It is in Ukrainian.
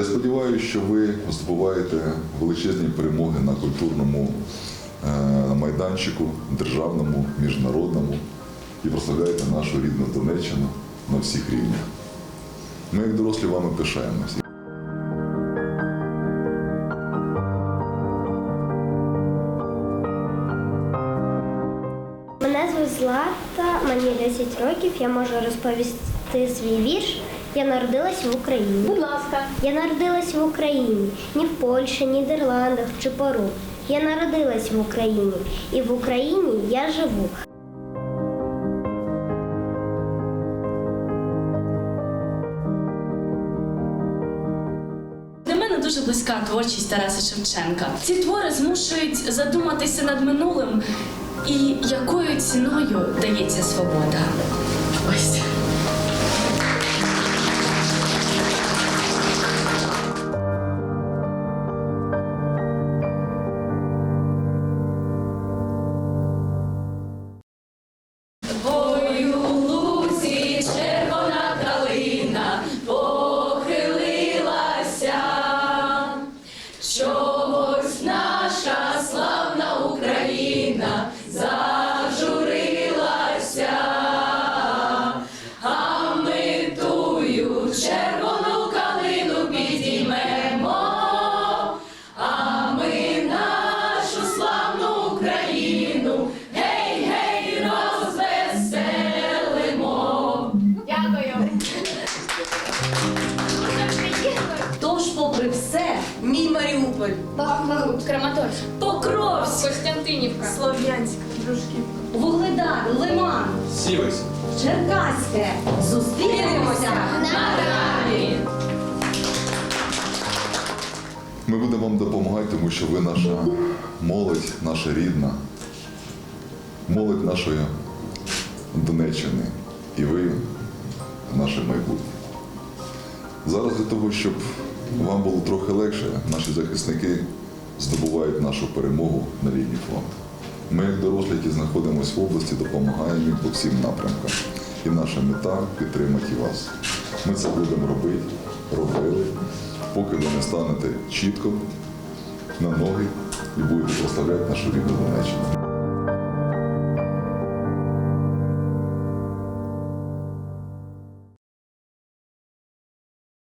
сподіваюся, що ви здобуваєте величезні перемоги на культурному е, майданчику, державному, міжнародному і прославляєте нашу рідну Донеччину на всіх рівнях. Ми, як дорослі, вами пишаємося. Мене звуть Злата, мені 10 років. Я можу розповісти свій вірш. Я народилась в Україні. Будь ласка. Я народилась в Україні, ні в Польщі, Нідерландах чи Перу. Я народилась в Україні, і в Україні я живу. Для мене дуже близька творчість Тараса Шевченка. Ці твори змушують задуматися над минулим і якою ціною дається свобода. Ось. Маріуполь, Бахмут. Краматорськ. Покровськ, Костянтинівка. Слов'янськ, Вугледар, Лиман, Сівець. Черкаське. Зустрінемося на далі. Ми будемо вам допомагати, тому що ви наша молодь, наша рідна, молодь нашої Донеччини. І ви наше майбутнє. Зараз для того, щоб вам було трохи легше, наші захисники здобувають нашу перемогу на лінії фронту. Ми, як дорослі, знаходимося в області, допомагаємо їм по всім напрямкам. І наша мета підтримати вас. Ми це будемо робити, робили, поки ви не станете чітко на ноги і будете прославляти нашу рідну Донеччину.